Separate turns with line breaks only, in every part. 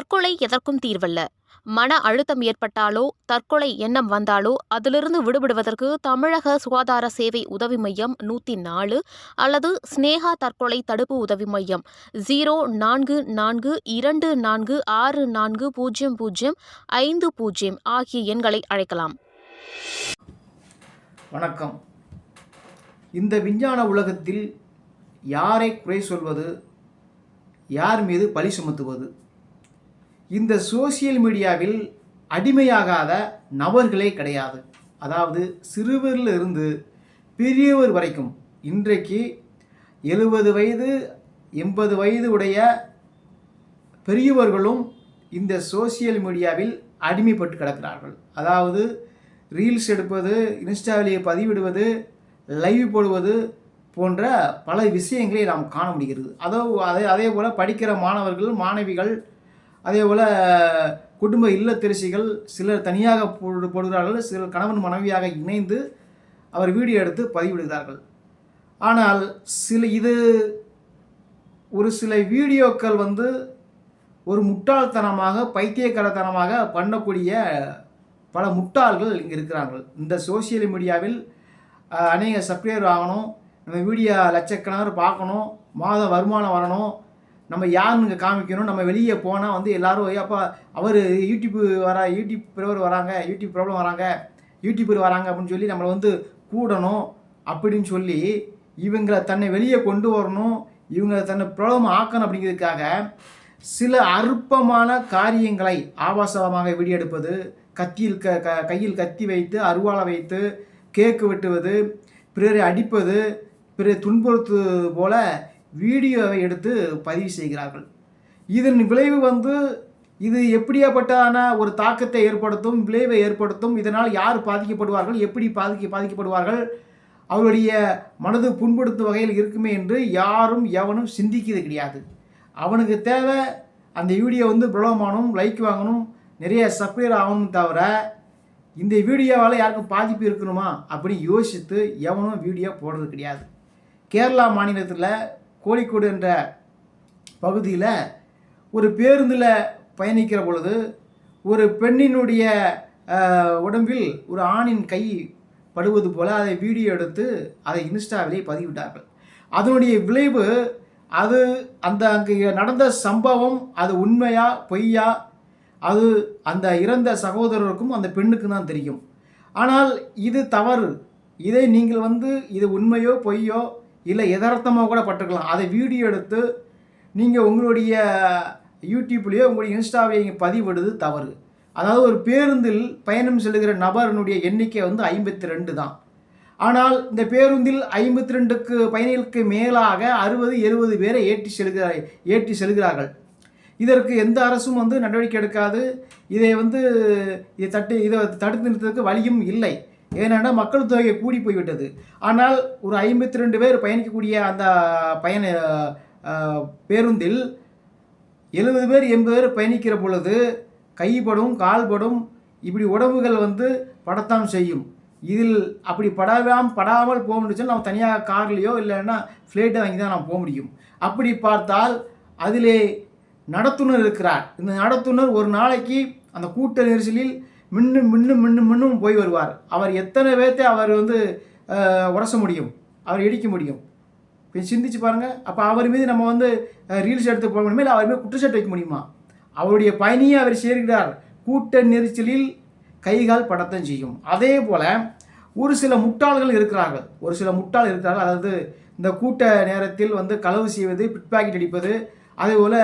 தற்கொலை எதற்கும் தீர்வல்ல. மன அழுத்தம் ஏற்பட்டாலோ தற்கொலை எண்ணம் வந்தாலோ அதிலிருந்து விடுபடுவதற்கு தமிழக சுகாதார சேவை உதவி மையம் நூற்றி நாலு அல்லது ஸ்னேகா தற்கொலை தடுப்பு உதவி மையம் ஜீரோ நான்கு நான்கு இரண்டு நான்கு ஆறு நான்கு பூஜ்ஜியம் பூஜ்ஜியம் ஐந்து பூஜ்ஜியம் ஆகிய எண்களை அழைக்கலாம்.
வணக்கம். இந்த விஞ்ஞான உலகத்தில் யாரை குறை சொல்வது? யார் மீது பழி சுமத்துவது? இந்த சோசியல் மீடியாவில் அடிமையாகாத நபர்களே கிடையாது. அதாவது சிறுவரில் இருந்து பெரியவர் வரைக்கும் இன்றைக்கு எழுபது வயது எண்பது வயது உடைய பெரியவர்களும் இந்த சோசியல் மீடியாவில் அடிமைப்பட்டு கிடக்கிறார்கள். அதாவது ரீல்ஸ் எடுப்பது இன்ஸ்டாவிலேயே பதிவிடுவது லைவ் போடுவது போன்ற பல விஷயங்களை நாம் காண முடிகிறது. அதோ அதே அதே போல் படிக்கிற மாணவர்கள் மாணவிகள் அதே போல் குடும்ப இல்லத்தரிசிகள் சிலர் தனியாக போடு போடுகிறார்கள் சிலர் கணவன் மனைவியாக இணைந்து அவர் வீடியோ எடுத்து பதிவிடுகிறார்கள். ஆனால் சில இது ஒரு சில வீடியோக்கள் வந்து ஒரு முட்டாள்தனமாக பைத்தியக்காரத்தனமாக பண்ணக்கூடிய பல முட்டாள்கள் இங்கே இருக்கிறார்கள். இந்த சோசியல் மீடியாவில் அநேக சப்ஸ்கிரைபர் ஆகணும் நம்ம வீடியோ லட்சக்கணக்கில் பார்க்கணும் மாத வருமானம் வரணும் நம்ம யாருன்னு காமிக்கணும்? நம்ம வெளியே போனால் வந்து எல்லாரும் அப்போ அப்பா அவர் யூடியூப் வரா யூடியூப் பிரவர் வராங்க யூடியூப் ப்ராப்ளம் வராங்க யூடியூபர் வராங்க அப்படின்னு சொல்லி நம்மளை வந்து கூடணும் அப்படின்னு சொல்லி இவங்களை தன்னை வெளியே கொண்டு வரணும் இவங்க தன்னை ப்ராப்ளம் ஆக்கணும் அப்படிங்கிறதுக்காக சில அற்பமான காரியங்களை ஆபாசமாக வீடியோ எடுப்பது கத்தியில் க க கையில் கத்தி வைத்து அருவாளை வைத்து கேக்கு வெட்டுவது பிறரை அடிப்பது பிறரை துன்புறுத்து போல வீடியோவை எடுத்து பதிவு செய்கிறார்கள். இதன் விளைவு வந்து இது எப்படியாப்பட்டான ஒரு தாக்கத்தை ஏற்படுத்தும் விளைவை ஏற்படுத்தும் இதனால் யார் பாதிக்கப்படுவார்கள் எப்படி பாதிக்க பாதிக்கப்படுவார்கள் அவருடைய மனது புண்படுத்தும் வகையில் இருக்குமே என்று யாரும் எவனும் சிந்திக்கிறது கிடையாது. அவனுக்கு தேவை அந்த வீடியோ வந்து பிரபலமானும் லைக் வாங்கணும் நிறைய சப்ஸ்கிரைபர் ஆகணும் தவிர இந்த வீடியோவால் யாருக்கும் பாதிப்பு இருக்கணுமா அப்படின்னு யோசித்து எவனும் வீடியோ போடுறது கிடையாது. கேரளா மாநிலத்தில் கோழிக்கோடு என்ற பகுதியில் ஒரு பேருந்தில் பயணிக்கிற பொழுது ஒரு பெண்ணினுடைய உடம்பில் ஒரு ஆணின் கை படுவது போல் அதை வீடியோ எடுத்து அதை இன்ஸ்டாவிலே பதிவிட்டார்கள். அதனுடைய விளைவு அது அந்த அங்கே நடந்த சம்பவம் அது உண்மையா பொய்யா அது அந்த இறந்த சகோதரருக்கும் அந்த பெண்ணுக்கும் தான் தெரியும். ஆனால் இது தவறு. இதை நீங்கள் வந்து இது உண்மையோ பொய்யோ இல்லை எதார்த்தமாக கூட பட்டிருக்கலாம். அதை வீடியோ எடுத்து நீங்கள் உங்களுடைய யூடியூப்லேயோ உங்களுடைய இன்ஸ்டாவிலேயோ நீங்கள் பதிவிடுது தவறு. அதாவது ஒரு பேருந்தில் பயணம் செல்கிற நபரினுடைய எண்ணிக்கை வந்து ஐம்பத்தி ரெண்டு தான். ஆனால் இந்த பேருந்தில் ஐம்பத்தி ரெண்டுக்கு பயணிகளுக்கு மேலாக அறுபது எழுபது பேரை ஏற்றி செல்கிறார் ஏற்றி செல்கிறார்கள். இதற்கு எந்த அரசும் வந்து நடவடிக்கை எடுக்காது. இதை வந்து இதை தட்டு இதை தடுத்து நிறுத்துறதுக்கு வழியும் இல்லை. ஏனென்றால் மக்கள் தொகை கூடி போய்விட்டது. ஆனால் ஒரு ஐம்பத்தி ரெண்டு பேர் பயணிக்கக்கூடிய அந்த பயண பேருந்தில் எழுபது பேர் எண்பது பேர் பயணிக்கிற பொழுது கைப்படும் கால்படும் இப்படி உடம்புகள் வந்து படத்தான் செய்யும். இதில் அப்படி படாம படாமல் போக முடிச்சுன்னா நம்ம தனியாக கார்லேயோ இல்லைன்னா ஃப்ளைட்டை வாங்கி தான் நாம் போக முடியும். அப்படி பார்த்தால் அதிலே நடத்துனர் இருக்கிறார். இந்த நடத்துனர் ஒரு நாளைக்கு அந்த கூட்ட நெரிசலில் மின்னும் மின்னும் மின்னு மின்னும் போய் வருவார். அவர் எத்தனை பேர்த்தை அவர் வந்து உரச முடியும். அவர் இடிக்க முடியும். இப்போ சிந்திச்சு பாருங்கள் அப்போ அவர் மீது நம்ம வந்து ரீல்ஸ் எடுத்து போக முடியுமா? இல்லை அவர் மீது குற்றச்சாட்டு வைக்க முடியுமா? அவருடைய பயணியை அவர் சேர்கிறார் கூட்ட நெரிச்சலில் கைகால் படத்தம் செய்யும். அதே போல் ஒரு சில முட்டாள்கள் இருக்கிறார்கள். ஒரு சில முட்டாள் இருக்கிறார்கள். அதாவது இந்த கூட்ட நேரத்தில் வந்து களவு செய்வது பிட் பாக்கெட் அடிப்பது அதே போல்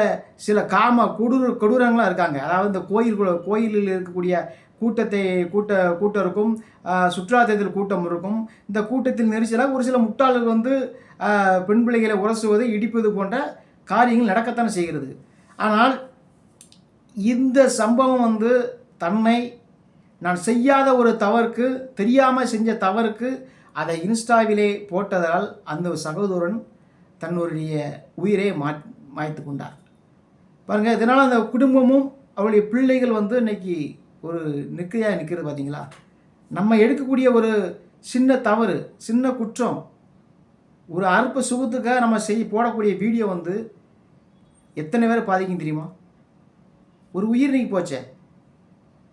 சில காம கொடூர கொடூரங்களாக இருக்காங்க. அதாவது இந்த கோயில் கோயிலில் இருக்கக்கூடிய கூட்டத்தை கூட்ட கூட்டம் இருக்கும். சுற்றுலா தேர்தல் கூட்டம் இருக்கும். இந்த கூட்டத்தில் நெரிசலாக ஒரு சில முட்டாள்கள் வந்து பெண் பிள்ளைகளை உரசுவது இடிப்பது போன்ற காரியங்கள் நடக்கத்தானே செய்கிறது. ஆனால் இந்த சம்பவம் வந்து தன்னை நான் செய்யாத ஒரு தவறுக்கு தெரியாமல் செஞ்ச தவறுக்கு அதை இன்ஸ்டாவிலே போட்டதால் அந்த சகோதரன் தன்னுடைய உயிரை மா மாய்த்து கொண்டார். பாருங்கள் இதனால் அந்த குடும்பமும் அவருடைய பிள்ளைகள் வந்து இன்னைக்கு ஒரு நிற்கையாக நிற்கிறது பார்த்தீங்களா நம்ம எடுக்கக்கூடிய ஒரு சின்ன தவறு சின்ன குற்றம் ஒரு அற்ப சுகத்துக்காக நம்ம செய் போடக்கூடிய வீடியோ வந்து எத்தனை பேரை பாதிக்கும் தெரியுமா? ஒரு உயிர் நீங்கி போச்சே.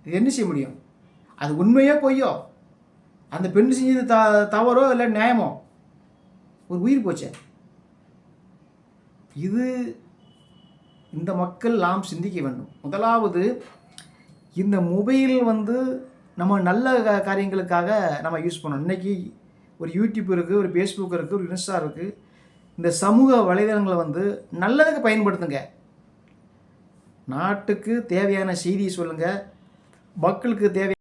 இது என்ன செய்ய முடியும்? அது உண்மையோ பொய்யோ? அந்த பெண் செஞ்சது த தவறோ இல்லை நியாயமோ? ஒரு உயிர் போச்சே. இது இந்த மக்கள் நாம் சிந்திக்க வேண்டும். முதலாவது இந்த மொபைல் வந்து நம்ம நல்ல காரியங்களுக்காக நம்ம யூஸ் பண்ணணும். இன்றைக்கி ஒரு யூடியூப் இருக்குது ஒரு ஃபேஸ்புக் இருக்குது ஒரு இன்ஸ்டா இருக்குது இந்த சமூக வலைதளங்களை வந்து நல்லதுக்கு பயன்படுத்துங்க. நாட்டுக்கு தேவையான செய்தியை சொல்லுங்கள் மக்களுக்கு தேவை